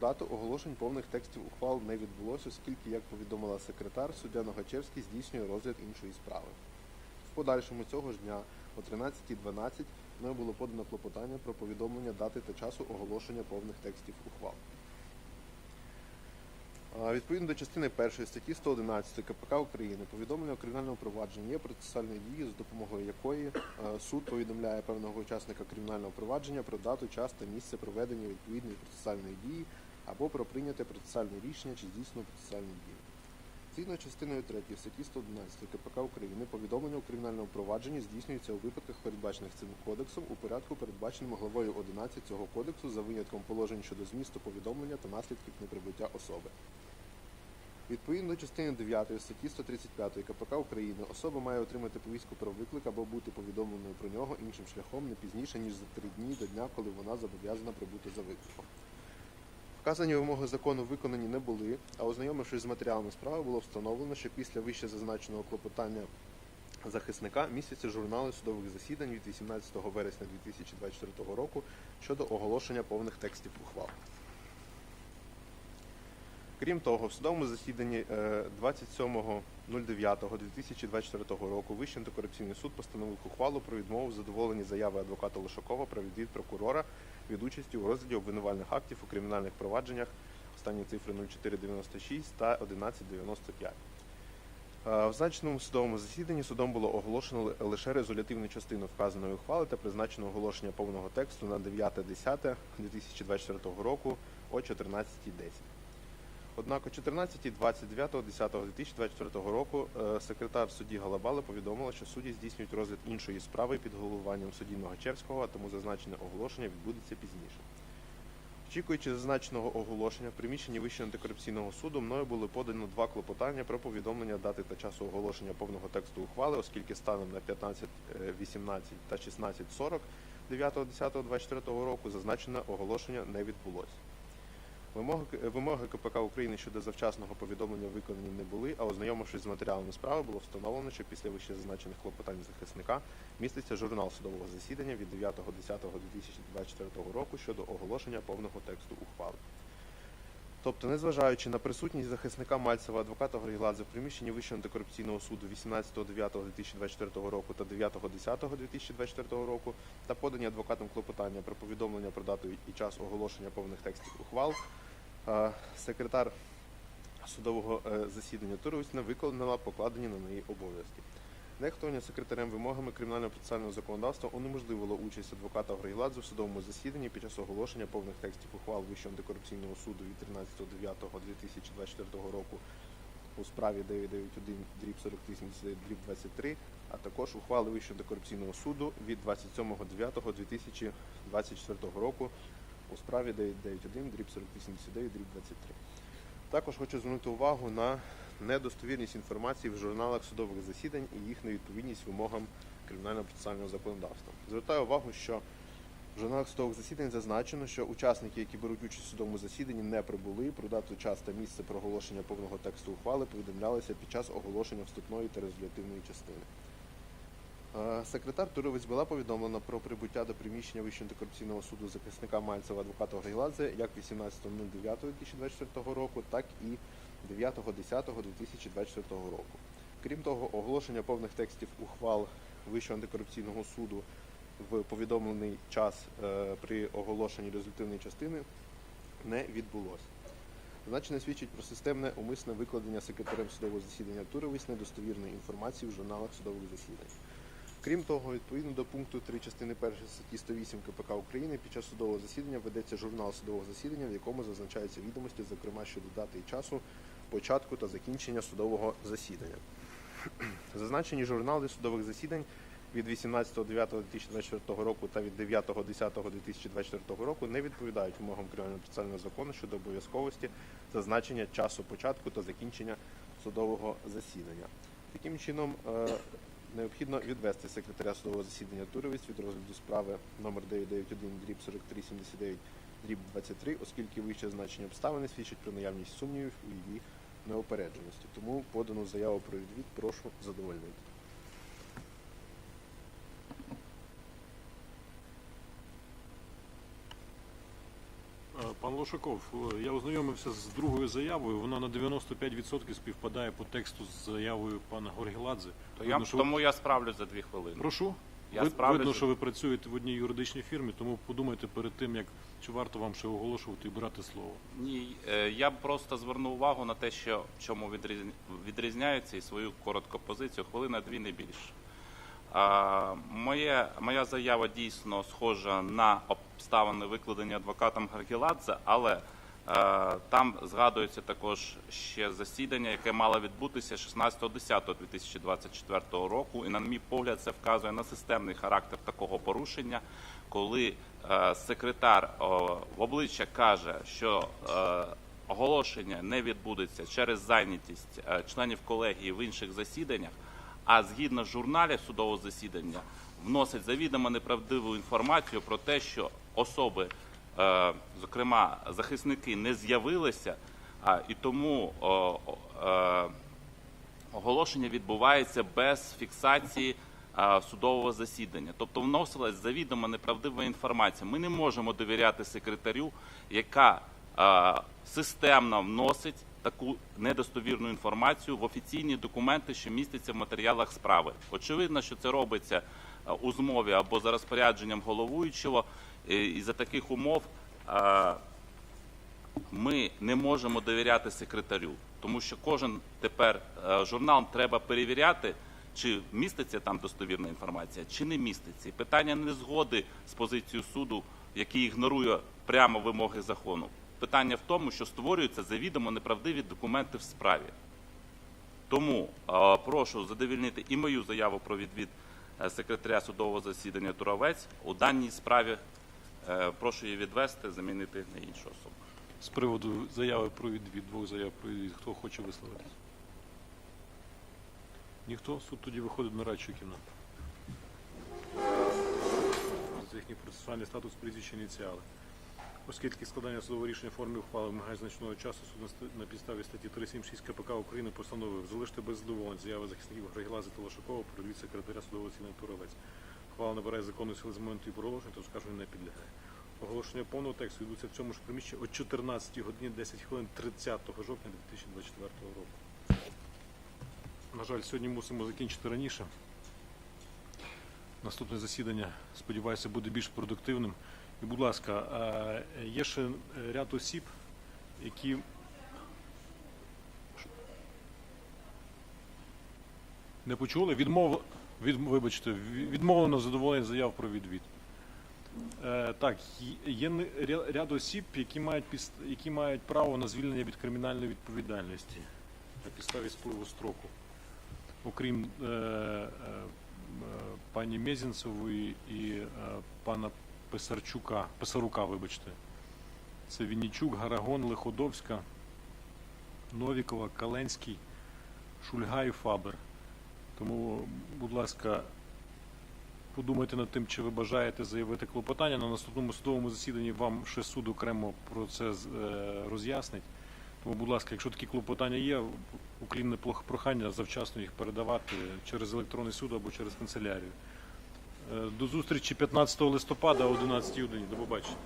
Дату оголошень повних текстів ухвал не відбулося, оскільки, як повідомила секретар, суддя Ногачевський здійснює розгляд іншої справи. В подальшому цього ж дня о 13.12 мною було подано клопотання про повідомлення дати та часу оголошення повних текстів ухвал. Відповідно до частини 1 статті 111 КПК України повідомлення у кримінальному провадженні є процесуальною дією, з допомогою якої е, суд повідомляє певного учасника кримінального провадження про дату, час та місце проведення відповідної процесуальної дії або про прийняте процесуальне рішення чи здійснену процесуальну дію. Згідно частиною 3 статті 111 КПК України повідомлення у кримінальному провадженні здійснюється у випадках, передбачених цим кодексом, у порядку, передбаченому главою 11 цього кодексу за винятком положень щодо змісту повідомлення та наслідків неприбуття особи. Відповідно до частини 9 статті 135 КПК України особа має отримати повістку про виклик або бути повідомленою про нього іншим шляхом не пізніше, ніж за три дні до дня, коли вона зобов'язана прибути за викликом. Вказані вимоги закону виконані не були, а ознайомившись з матеріалами справи, було встановлено, що після вище зазначеного клопотання захисника містяться журнали судових засідань від 18 вересня 2024 року щодо оголошення повних текстів ухвал. Крім того, в судовому засіданні е, 27.09.2024 року Вищий антикорупційний суд постановив ухвалу про відмову в задоволенні заяви адвоката Лошакова про відвід прокурора від участі у розгляді обвинувальних актів у кримінальних провадженнях останні цифри 0496 та 1195. Е, В зазначеному судовому засіданні судом було оголошено лише резолютивну частину вказаної ухвали та призначено оголошення повного тексту на 9.10.2024 року о 14.10. Однак о 14.29.10.2024 року е, секретар судді Галабали повідомила, що судді здійснюють розгляд іншої справи під головуванням судді Ногачевського, а тому зазначене оголошення відбудеться пізніше. Очікуючи зазначеного оголошення, в приміщенні Вищого антикорупційного суду мною були подано два клопотання про повідомлення дати та часу оголошення повного тексту ухвали, оскільки станом на 15.18 та 16.40 9.10.24 року зазначене оголошення не відбулося. Вимоги, вимоги КПК України щодо завчасного повідомлення виконані не були, а ознайомившись з матеріалами справи, було встановлено, що після вище зазначених клопотань захисника міститься журнал судового засідання від 9.10.2024 року щодо оголошення повного тексту ухвали. Тобто, незважаючи на присутність захисника Мальцева адвоката Горігладзе в приміщенні Вищого антикорупційного суду 18.09.2024 року та 9.10.2024 року та подані адвокатом клопотання про повідомлення про дату і час оголошення повних текстів ухвал, е, секретар судового е, засідання Туровець виконала покладені на неї обов'язки. Нехтування секретарем вимогами кримінального процесуального законодавства унеможливило участь адвоката Грейгладзе в судовому засіданні під час оголошення повних текстів ухвал Вищого антикорупційного суду від 13.09.2024 року у справі 991 дріб 4379 дріб 23, а також ухвали Вищого антикорупційного суду від 27.09.2024 року у справі 991 дріб 4379 дріб 23. Також хочу звернути увагу на недостовірність інформації в журналах судових засідань і їх невідповідність вимогам кримінального процесуального законодавства. Звертаю увагу, що в журналах судових засідань зазначено, що учасники, які беруть участь у судовому засіданні, не прибули. Про дату, час та місце проголошення повного тексту ухвали повідомлялися під час оголошення вступної та резолютивної частини. Е, Секретар Туровець була повідомлена про прибуття до приміщення Вищого антикорупційного суду захисника Мальцева адвоката Гайладзе як 18.09.2024 року, так і 9.10.2024 року. Крім того, оголошення повних текстів ухвал Вищого антикорупційного суду в повідомлений час е, при оголошенні результативної частини не відбулося. Зазначене свідчить про системне умисне викладення секретарем судового засідання Туровець недостовірної інформації в журналах судових засідань. Крім того, відповідно до пункту 3 частини 1 статті 108 КПК України під час судового засідання ведеться журнал судового засідання, в якому зазначаються відомості, зокрема щодо дати і часу початку та закінчення судового засідання. Зазначені журнали судових засідань від 18.09.2024 року та від 9.10.2024 року не відповідають вимогам кримінального процесуального закону щодо обов'язковості зазначення часу початку та закінчення судового засідання. Таким чином, е, необхідно відвести секретаря судового засідання Туровець від розгляду справи номер 991 дріб 4379 дріб 23, оскільки вище значення обставини свідчить про наявність сумнівів у її неопередженості. Тому подану заяву про відвід прошу задовольнити. Е, Пан Лошаков, е, я ознайомився з другою заявою. Вона на 95% співпадає по тексту з заявою пана Горгіладзе. То я, що- тому я справлюсь за дві хвилини. Прошу. Я Ви- справлюсь. Видно, що ви працюєте в одній юридичній фірмі, тому подумайте перед тим, як чи варто вам ще оголошувати і брати слово. Ні, е, я б просто звернув увагу на те, що в чому відрізня- відрізняється і свою коротку позицію. Хвилина дві не більше. А, моє, моя заява дійсно схожа на обставини викладені адвокатом Гаргіладзе, але там згадується також ще засідання, яке мало відбутися 16.10.2024 року. І на мій погляд, це вказує на системний характер такого порушення, коли е, секретар в обличчя каже, що е, оголошення не відбудеться через зайнятість е, членів колегії в інших засіданнях, а згідно журналів судового засідання вносить завідомо неправдиву інформацію про те, що особи, е, зокрема захисники, не з'явилися, і тому е, оголошення відбувається без фіксації судового засідання. Тобто вносилась завідомо неправдива інформація. Ми не можемо довіряти секретарю, яка системно вносить таку недостовірну інформацію в офіційні документи, що містяться в матеріалах справи. Очевидно, що це робиться у змові або за розпорядженням головуючого, і, і за таких умов. ми не можемо довіряти секретарю, тому що кожен тепер е, журнал треба перевіряти, чи міститься там достовірна інформація, чи не міститься. Питання не згоди з позицією суду, який ігнорує прямо вимоги закону. Питання в тому, що створюються завідомо неправдиві документи в справі. Тому е, прошу задовільнити і мою заяву про відвід е, секретаря судового засідання Туровець у даній справі. Е, прошу її відвести, замінити на іншу особу. З приводу заяви про відвід, двох заяв про відвід, хто хоче висловитися? Ніхто? Суд тоді виходить на радчу кімнату. За їхній процесуальний статус прізвища ініціали. Оскільки складання судового рішення в формі ухвали вимагає значного часу, суд на підставі статті 376 КПК України постановив залишити без задоволень заяви захисників Григілази та Лошакова про відвід секретаря судового засідання Туровець. Ухвала набирає законної сили з моменту її проголошення, то скажу не підлягає. Оголошення повного тексту відбудеться в цьому ж приміщенні о 14 годині 10 хвилин 30 жовтня 2024 року. На жаль, сьогодні мусимо закінчити раніше. Наступне засідання, сподіваюся, буде більш продуктивним. І, будь ласка, є ще ряд осіб, які. Не почули? Відмов... Від... Вибачте, відмовлено задоволення заяв про відвід. Е, так, є ряд осіб, які мають, які мають право на звільнення від кримінальної відповідальності на підставі спливу строку. Окрім е, е, пані Мезінцевої і е, пана Писарчука, Писарука, вибачте. Це Віннічук, Гарагон, Лиходовська, Новікова, Каленський, Шульга і Фабер. Тому, будь ласка, подумайте над тим, чи ви бажаєте заявити клопотання. На наступному судовому засіданні вам ще суд окремо про це е, роз'яснить. Тому, будь ласка, якщо такі клопотання є, уклінне прохання завчасно їх передавати через електронний суд або через канцелярію. Е, До зустрічі 15 листопада о 11 годині. До побачення.